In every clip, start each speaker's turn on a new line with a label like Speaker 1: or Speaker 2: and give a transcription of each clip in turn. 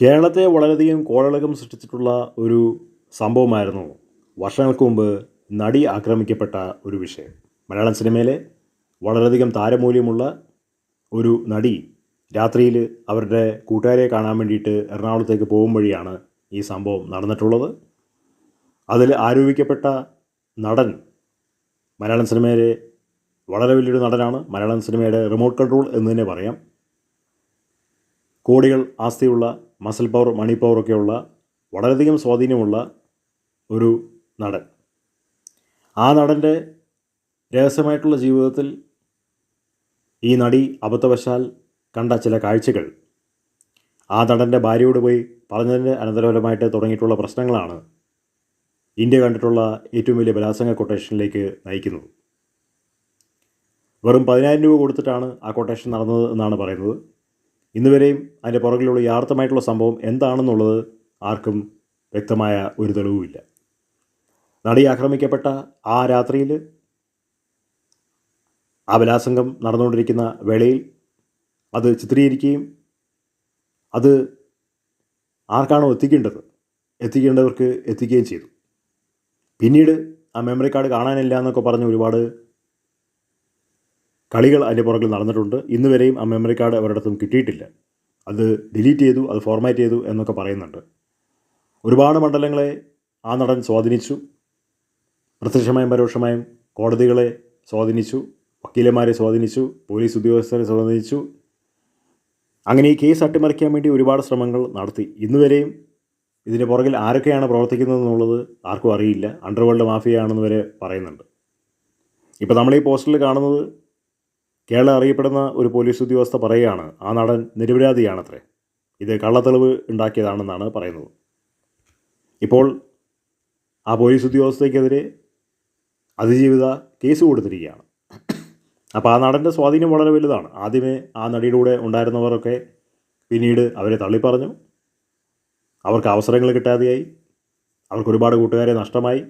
Speaker 1: കേരളത്തെ വളരെയധികം കോളളകം സൃഷ്ടിച്ചിട്ടുള്ള ഒരു സംഭവമായിരുന്നു വർഷങ്ങൾക്ക് മുമ്പ് നടി ആക്രമിക്കപ്പെട്ട ഒരു വിഷയം. മലയാളം സിനിമയിലെ വളരെയധികം താരമൂല്യമുള്ള ഒരു നടി രാത്രിയിൽ അവരുടെ കൂട്ടുകാരെ കാണാൻ വേണ്ടിയിട്ട് എറണാകുളത്തേക്ക് പോകും വഴിയാണ് ഈ സംഭവം നടന്നിട്ടുള്ളത്. അതിൽ ആരോപിക്കപ്പെട്ട നടൻ മലയാളം സിനിമയിലെ വളരെ വലിയൊരു നടനാണ്. മലയാളം സിനിമയുടെ റിമോട്ട് കൺട്രോൾ എന്ന് തന്നെ പറയാം. കോടികൾ ആസ്തിയുള്ള മസിൽ പവർ മണി പവറൊക്കെയുള്ള വളരെയധികം സ്വാധീനമുള്ള ഒരു നടൻ. ആ നടന്റെ രഹസ്യമായിട്ടുള്ള ജീവിതത്തിൽ ഈ നടി അബദ്ധവശാൽ കണ്ട ചില കാഴ്ചകൾ ആ നടന്റെ ഭാര്യയോട് പോയി പറഞ്ഞതിന്റെ അനന്തരഫലമായിട്ട് തുടങ്ങിയിട്ടുള്ള പ്രശ്നങ്ങളാണ് ഇന്ത്യ കണ്ടിട്ടുള്ള ഏറ്റവും വലിയ ബലാസംഗ കൊട്ടേഷനിലേക്ക് നയിക്കുന്നത്. വെറും പതിനായിരം രൂപ കൊടുത്തിട്ടാണ് ആ കൊട്ടേഷൻ നടന്നത് എന്നാണ് പറയുന്നത്. ഇന്ന് വരെയും അതിന്റെ പുറകിലുള്ള യഥാർത്ഥമായിട്ടുള്ള സംഭവം എന്താണെന്നുള്ളത് ആർക്കും വ്യക്തമായ ഒരു തെളിവുമില്ല നടി ആക്രമിക്കപ്പെട്ട ആ രാത്രിയിൽ ആ ബലാസംഗം നടന്നുകൊണ്ടിരിക്കുന്ന വേളയിൽ അത് ചിത്രീകരിക്കുകയും അത് ആർക്കാണോ എത്തിക്കേണ്ടത്? എത്തിക്കേണ്ടവർക്ക് എത്തിക്കുകയും ചെയ്തു. പിന്നീട് ആ മെമ്മറി കാർഡ് കാണാനില്ല എന്നൊക്കെ പറഞ്ഞ് ഒരുപാട് കളികൾ അതിന്റെ പുറകിൽ നടന്നിട്ടുണ്ട്. ഇന്ന് വരെയും ആ മെമ്മറി കാർഡ് അവരുടെ കിട്ടിയിട്ടില്ല. അത് ഡിലീറ്റ് ചെയ്തു അത് ഫോർമാറ്റ് ചെയ്തു എന്നൊക്കെ പറയുന്നുണ്ട്. ഒരുപാട് മണ്ഡലങ്ങളെ ആ നടൻ സ്വാധീനിച്ചു. പ്രത്യക്ഷമായും പരോക്ഷമായും കോടതികളെ സ്വാധീനിച്ചു വക്കീലന്മാരെ സ്വാധീനിച്ചു പോലീസ് ഉദ്യോഗസ്ഥരെ സ്വാധീനിച്ചു. അങ്ങനെ ഈ കേസ് അട്ടിമറിക്കാൻ വേണ്ടി ഒരുപാട് ശ്രമങ്ങൾ നടത്തി. ഇന്നുവരെയും വരെയും ഇതിന് പുറകിൽ ആരൊക്കെയാണ് പ്രവർത്തിക്കുന്നത് എന്നുള്ളത് ആർക്കും അറിയില്ല. അണ്ടർവേൾഡ് മാഫിയയാണെന്ന് വരെ പറയുന്നുണ്ട്. ഇപ്പോൾ നമ്മൾ ഈ പോസ്റ്ററിൽ കാണുന്നത് കേരളം അറിയപ്പെടുന്ന ഒരു പോലീസ് ഉദ്യോഗസ്ഥ പറയുകയാണ് ആ നടൻ നിരപരാധിയാണത്രേ. ഇത് കള്ളത്തെളിവ് ഉണ്ടാക്കിയതാണെന്നാണ് പറയുന്നത്. ഇപ്പോൾ ആ പോലീസ് ഉദ്യോഗസ്ഥയ്ക്കെതിരെ അതിജീവിത കേസ് കൊടുത്തിരിക്കുകയാണ്. അപ്പോൾ ആ നടന്റെ സ്വാധീനം വളരെ വലുതാണ്. ആദ്യമേ ആ നടിയുടെ കൂടെ ഉണ്ടായിരുന്നവരൊക്കെ പിന്നീട് അവരെ തള്ളിപ്പറഞ്ഞു. അവർക്ക് അവസരങ്ങൾ കിട്ടാതെയായി. അവർക്ക് ഒരുപാട് കൂട്ടുകാരെ നഷ്ടമായി.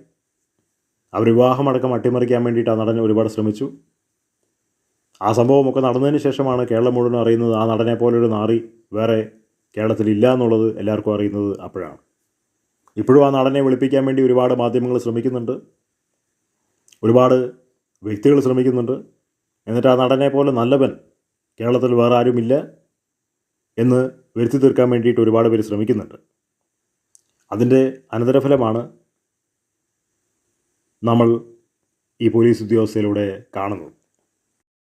Speaker 1: അവർ വിവാഹമടക്കം അട്ടിമറിക്കാൻ വേണ്ടിയിട്ട് ആ നടൻ ഒരുപാട് ശ്രമിച്ചു. ആ സംഭവമൊക്കെ നടന്നതിന് ശേഷമാണ് കേരളം മുഴുവൻ അറിയുന്നത് ആ നടനെ പോലൊരു നാറി വേറെ കേരളത്തിലില്ല എന്നുള്ളത് എല്ലാവർക്കും അറിയുന്നത് അപ്പോഴാണ്. ഇപ്പോഴും ആ നടനെ വിളിപ്പിക്കാൻ വേണ്ടി ഒരുപാട് മാധ്യമങ്ങൾ ശ്രമിക്കുന്നുണ്ട്. ഒരുപാട് വ്യക്തികൾ ശ്രമിക്കുന്നുണ്ട്. എന്നിട്ട് ആ നടനെ പോലെ നല്ലവൻ കേരളത്തിൽ വേറെ ആരുമില്ല എന്ന് വരുത്തി തീർക്കാൻ വേണ്ടിയിട്ട് ഒരുപാട് പേര് ശ്രമിക്കുന്നുണ്ട്. അതിന്റെ അനന്തരഫലമാണ് നമ്മൾ ഈ പോലീസ് ഉദ്യോഗസ്ഥയിലൂടെ കാണുന്നത്.